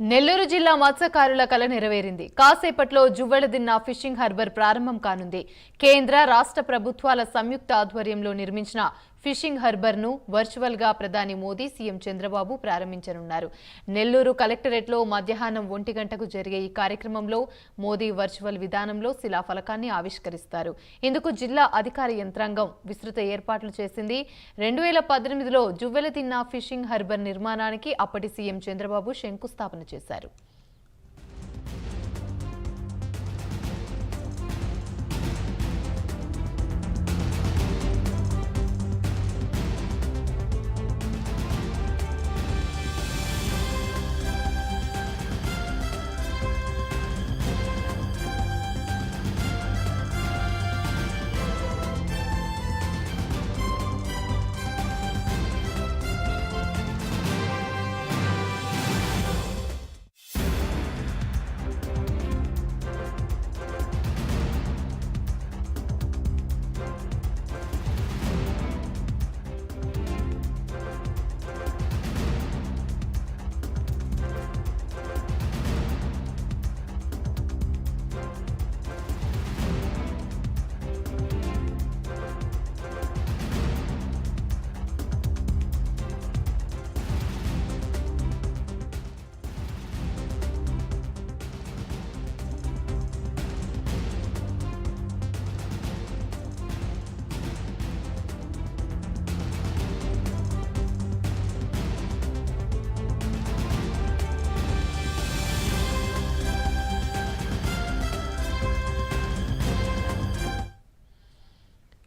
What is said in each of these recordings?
నెల్లూరు జిల్లా మత్స్యకారుల కల నెరవేరింది. కాసేపట్లో జువ్వెళదిన్న ఫిషింగ్ హార్బర్ ప్రారంభం కానుంది. కేంద్ర రాష్ట్ర ప్రభుత్వాల సంయుక్త ఆధ్వర్యంలో నిర్మించిన ఫిషింగ్ హర్బర్ను వర్చువల్గా ప్రధాని మోదీ సీఎం చంద్రబాబు ప్రారంభించనున్నారు. నెల్లూరు కలెక్టరేట్లో మధ్యాహ్నం ఒంటి గంటకు జరిగే ఈ కార్యక్రమంలో మోదీ వర్చువల్ విధానంలో శిలాఫలకాన్ని ఆవిష్కరిస్తారు. ఇందుకు జిల్లా అధికార యంత్రాంగం విస్తృత ఏర్పాట్లు చేసింది. రెండు వేల పద్దెనిమిదిలో జువ్వెలతిన్న ఫిషింగ్ హార్బర్ నిర్మాణానికి అప్పటి సీఎం చంద్రబాబు శంకుస్థాపన చేశారు.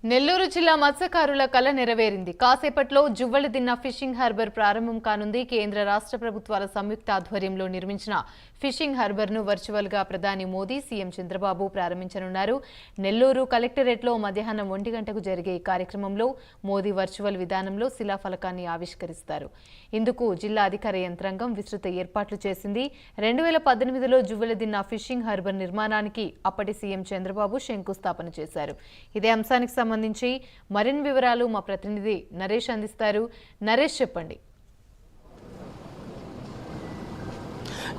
నెల్లూరు జిల్లా మత్స్యకారుల కల నెరవేరింది. కాసేపట్లో జువ్వలదిన్న ఫిషింగ్ హార్బర్ ప్రారంభం కానుంది. కేంద్ర రాష్ట్ర ప్రభుత్వాల సంయుక్త ఆధ్వర్యంలో నిర్మించిన ఫిషింగ్ హార్బర్ను వర్చువల్గా ప్రధాని మోదీ సీఎం చంద్రబాబు ప్రారంభించనున్నారు. నెల్లూరు కలెక్టరేట్లో మధ్యాహ్నం ఒంటి గంటకు జరిగే ఈ కార్యక్రమంలో మోదీ వర్చువల్ విధానంలో శిలాఫలకాన్ని ఆవిష్కరిస్తారు. ఇందుకు జిల్లా అధికార యంత్రాంగం విస్తృత ఏర్పాట్లు చేసింది. రెండు వేల పద్దెనిమిదిలో జువ్వెలదిన్న ఫిషింగ్ హార్బర్ నిర్మాణానికి అప్పటి సీఎం చంద్రబాబు శంకుస్థాపన చేశారు. ఇదే అంశానికి సంబంధించి మరిన్ని వివరాలు మా ప్రతినిధి నరేష్ అందిస్తారు. నరేష్ చెప్పండి.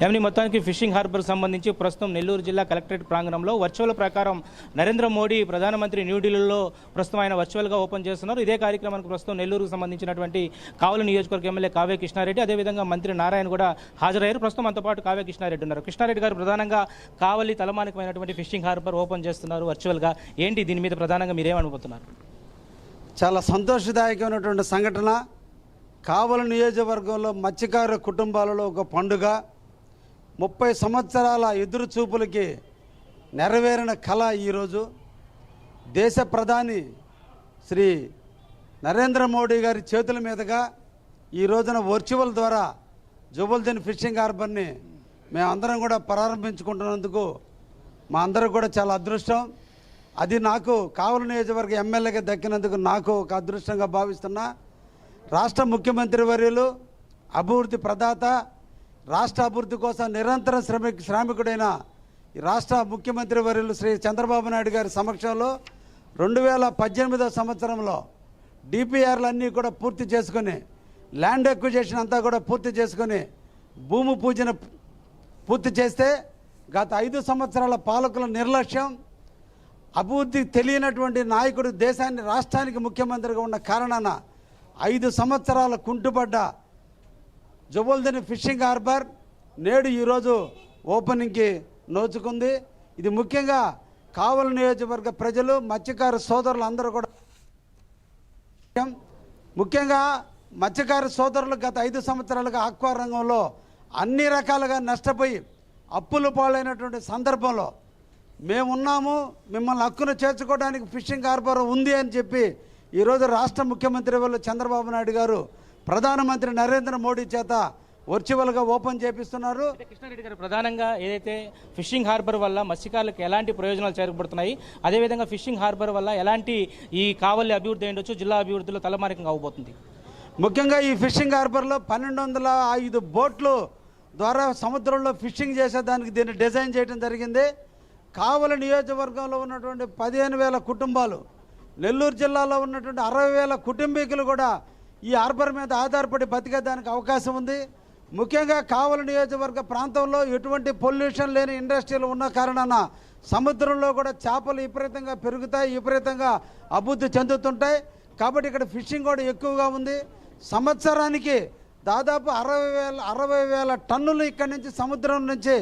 ఏమని మొత్తానికి ఫిషింగ్ హార్బర్ సంబంధించి ప్రస్తుతం నెల్లూరు జిల్లా కలెక్టరేట్ ప్రాంగణంలో వర్చువల్ ప్రకారం నరేంద్ర మోడీ ప్రధానమంత్రి న్యూఢిల్లీలో ప్రస్తుతం ఆయన వర్చువల్గా ఓపెన్ చేస్తున్నారు. ఇదే కార్యక్రమానికి ప్రస్తుతం నెల్లూరుకు సంబంధించినటువంటి కావలి నియోజకవర్గ ఎమ్మెల్యే కావ్య కృష్ణారెడ్డి అదేవిధంగా మంత్రి నారాయణ కూడా హాజరయ్యారు. ప్రస్తుతం అంతో పాటు కావ్య కృష్ణారెడ్డి ఉన్నారు. కృష్ణారెడ్డి గారు ప్రధానంగా కావలి తలమానికమైనటువంటి ఫిషింగ్ హార్బర్ ఓపెన్ చేస్తున్నారు వర్చువల్గా. ఏంటి దీని మీద ప్రధానంగా మీరేమనుకుంటున్నారు చాలా సంతోషదాయకమైనటువంటి సంఘటన. కావలి నియోజకవర్గంలో మత్స్యకారు కుటుంబాలలో ఒక పండుగ. ముప్పై సంవత్సరాల ఎదురు చూపులకి నెరవేరిన కళ ఈరోజు దేశ ప్రధాని శ్రీ నరేంద్ర మోడీ గారి చేతుల మీదుగా ఈ రోజున వర్చువల్ ద్వారా జుబల్దిన్ ఫిషింగ్ హార్బర్ని మేమందరం కూడా ప్రారంభించుకుంటున్నందుకు మా అందరూ కూడా చాలా అదృష్టం. అది నాకు కావలి నియోజకవర్గ ఎమ్మెల్యేగా దక్కినందుకు నాకు ఒక అదృష్టంగా భావిస్తున్నా. రాష్ట్ర ముఖ్యమంత్రి వర్యులు అభివృద్ధి ప్రదాత రాష్ట్ర అభివృద్ధి కోసం నిరంతరం శ్రమిక శ్రామికుడైన ఈ రాష్ట్ర ముఖ్యమంత్రి వర్యులు శ్రీ చంద్రబాబు నాయుడు గారి సమక్షంలో రెండు వేల పద్దెనిమిదో సంవత్సరంలో డిపిఆర్లన్నీ కూడా పూర్తి చేసుకుని ల్యాండ్ ఎక్విజేషన్ అంతా కూడా పూర్తి చేసుకొని భూమి పూజన పూర్తి చేస్తే గత ఐదు సంవత్సరాల పాలకుల నిర్లక్ష్యం అభివృద్ధి తెలియనటువంటి నాయకుడు దేశాన్ని రాష్ట్రానికి ముఖ్యమంత్రిగా ఉన్న కారణాన ఐదు సంవత్సరాల కుంటుపడ్డ జబుల్దని ఫిషింగ్ హార్బర్ నేడు ఈరోజు ఓపెనింగ్కి నోచుకుంది. ఇది ముఖ్యంగా కావల నియోజకవర్గ ప్రజలు మత్స్యకారు సోదరులు అందరూ కూడా ముఖ్యంగా మత్స్యకారు సోదరులు గత ఐదు సంవత్సరాలుగా ఆక్వా రంగంలో అన్ని రకాలుగా నష్టపోయి అప్పులు పాలైనటువంటి సందర్భంలో మేమున్నాము మిమ్మల్ని హక్కును చేర్చుకోవడానికి ఫిషింగ్ హార్బర్ ఉంది అని చెప్పి ఈరోజు రాష్ట్ర ముఖ్యమంత్రి వాళ్ళు చంద్రబాబు నాయుడు గారు ప్రధానమంత్రి నరేంద్ర మోడీ చేత వర్చువల్గా ఓపెన్ చేపిస్తున్నారు. కృష్ణారెడ్డి గారు ప్రధానంగా ఏదైతే ఫిషింగ్ హార్బర్ వల్ల మత్స్యకారులకు ఎలాంటి ప్రయోజనాలు చేకూరుతున్నాయి అదేవిధంగా ఫిషింగ్ హార్బర్ వల్ల ఎలాంటి ఈ కావలి అభివృద్ధి ఉండొచ్చు జిల్లా అభివృద్ధిలో తలమానికంగా అవబోతుంది. ముఖ్యంగా ఈ ఫిషింగ్ హార్బర్లో పన్నెండు వందల ఐదు బోట్లు ద్వారా సముద్రంలో ఫిషింగ్ చేసేదానికి దీన్ని డిజైన్ చేయడం జరిగింది. కావలి నియోజకవర్గంలో ఉన్నటువంటి పదిహేను వేల కుటుంబాలు నెల్లూరు జిల్లాలో ఉన్నటువంటి అరవై వేల కుటుంబీకులు కూడా ఈ హార్బర్ మీద ఆధారపడి బతికేదానికి అవకాశం ఉంది. ముఖ్యంగా కావలి నియోజకవర్గ ప్రాంతంలో ఎటువంటి పొల్యూషన్ లేని ఇండస్ట్రీలు ఉన్న కారణాన సముద్రంలో కూడా చేపలు విపరీతంగా పెరుగుతాయి విపరీతంగా అభివృద్ధి చెందుతుంటాయి. కాబట్టి ఇక్కడ ఫిషింగ్ కూడా ఎక్కువగా ఉంది. సంవత్సరానికి దాదాపు అరవై వేల అరవై వేల టన్నులు ఇక్కడి నుంచి సముద్రం నుంచి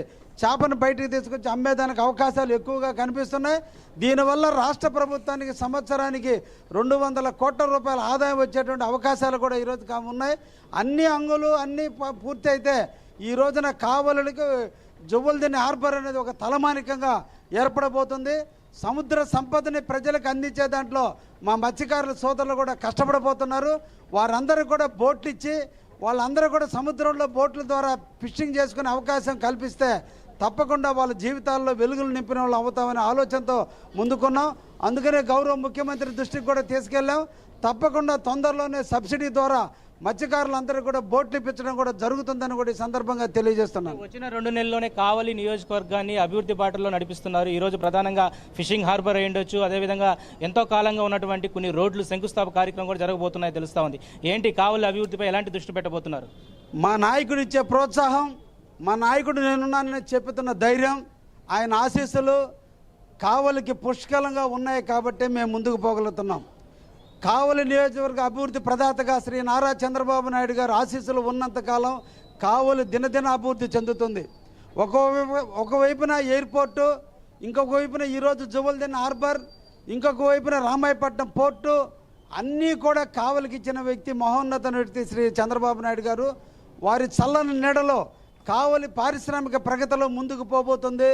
చేపను బయటికి తీసుకొచ్చి అమ్మేదానికి అవకాశాలు ఎక్కువగా కనిపిస్తున్నాయి. దీనివల్ల రాష్ట్ర ప్రభుత్వానికి సంవత్సరానికి రెండు వందల కోట్ల రూపాయల ఆదాయం వచ్చేటువంటి అవకాశాలు కూడా ఈరోజు ఉన్నాయి. అన్ని అంగులు అన్నీ ప- పూర్తి అయితే ఈ రోజున కావలులకు జువ్వలదిని హార్బర్ అనేది ఒక తలమానికంగా ఏర్పడబోతుంది. సముద్ర సంపదని ప్రజలకు అందించే దాంట్లో మా మత్స్యకారుల సోదరులు కూడా కష్టపడబోతున్నారు. వారందరూ కూడా బోట్లు ఇచ్చి వాళ్ళందరూ కూడా సముద్రంలో బోట్ల ద్వారా ఫిషింగ్ చేసుకునే అవకాశం కల్పిస్తే తప్పకుండా వాళ్ళ జీవితాల్లో వెలుగులు నింపిన వాళ్ళు అవుతామనే ఆలోచనతో ముందుకున్నాం. అందుకనే గౌరవ ముఖ్యమంత్రి దృష్టికి కూడా తీసుకెళ్ళాం. తప్పకుండా తొందరలోనే సబ్సిడీ ద్వారా మత్స్యకారులందరూ కూడా బోట్లు ఇప్పించడం కూడా జరుగుతుందని కూడా ఈ సందర్భంగా తెలియజేస్తున్నాను. వచ్చిన రెండు నెలల్లోనే కావలి నియోజకవర్గాన్ని అభివృద్ధి బాటలో నడిపిస్తున్నారు. ఈ రోజు ప్రధానంగా ఫిషింగ్ హార్బర్ అయి ఉండొచ్చు. అదేవిధంగా ఎంతో కాలంగా ఉన్నటువంటి కొన్ని రోడ్లు శంకుస్థాపన కార్యక్రమం కూడా జరగబోతున్నాయి తెలుస్తా ఉంది. ఏంటి కావలి అభివృద్ధిపై ఎలాంటి దృష్టి పెట్టబోతున్నారు? మా నాయకుడు ఇచ్చే ప్రోత్సాహం మా నాయకుడు నేనున్నానని చెప్పుతున్న ధైర్యం ఆయన ఆశీస్సులు కావలికి పుష్కలంగా ఉన్నాయి కాబట్టి మేము ముందుకు పోగలుగుతున్నాం. కావలి నియోజకవర్గ అభివృద్ధి ప్రదాతగా శ్రీ నారా చంద్రబాబు నాయుడు గారు ఆశీస్సులు ఉన్నంతకాలం కావలి దినదిన అభివృద్ధి చెందుతుంది. ఒకవైపు ఒకవైపున ఎయిర్పోర్టు ఇంకొక వైపున ఈరోజు జువల్దిన్ హార్బర్ ఇంకొక వైపున రామాయపట్నం పోర్టు అన్నీ కూడా కావలికి ఇచ్చిన వ్యక్తి మహోన్నత వ్యక్తి శ్రీ చంద్రబాబు నాయుడు గారు. వారి చల్లని నీడలో కావలి పారిశ్రామిక ప్రగతిలో ముందుకు పోబోతుంది.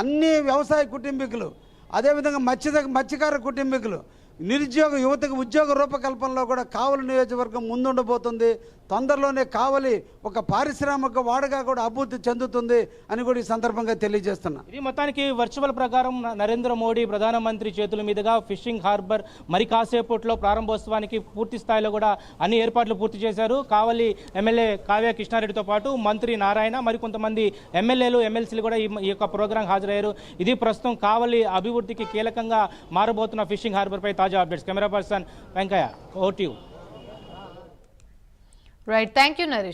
అన్ని వ్యవసాయ కుటుంబీకులు అదేవిధంగా మత్స్య మత్స్యకార కుటుంబీకులు నిరుద్యోగ యువతకు ఉద్యోగ రూపకల్పనలో కూడా కావలి నియోజకవర్గం ముందుండబోతుంది. తొందరలోనే కావలి ఒక పారిశ్రామిక వాడగా కూడా అభివృద్ధి చెందుతుంది అని కూడా ఈ సందర్భంగా తెలియజేస్తున్నా. ఇది మొత్తానికి వర్చువల్ ప్రకారం నరేంద్ర మోడీ ప్రధానమంత్రి చేతుల మీదుగా ఫిషింగ్ హార్బర్ మరి కాసేపట్లో ప్రారంభోత్సవానికి పూర్తి స్థాయిలో కూడా అన్ని ఏర్పాట్లు పూర్తి చేశారు. కావలి ఎమ్మెల్యే కావ్య కృష్ణారెడ్డితో పాటు మంత్రి నారాయణ మరి కొంతమంది ఎమ్మెల్యేలు ఎమ్మెల్సీలు కూడా ఈ ఈ యొక్క ప్రోగ్రాం హాజరయ్యారు. ఇది ప్రస్తుతం కావలి అభివృద్ధికి కీలకంగా మారబోతున్న ఫిషింగ్ హార్బర్పై తాజా అప్డేట్స్. కెమెరా పర్సన్ వెంకయ్య ఓటీవ్ Right. Thank you, Naresh.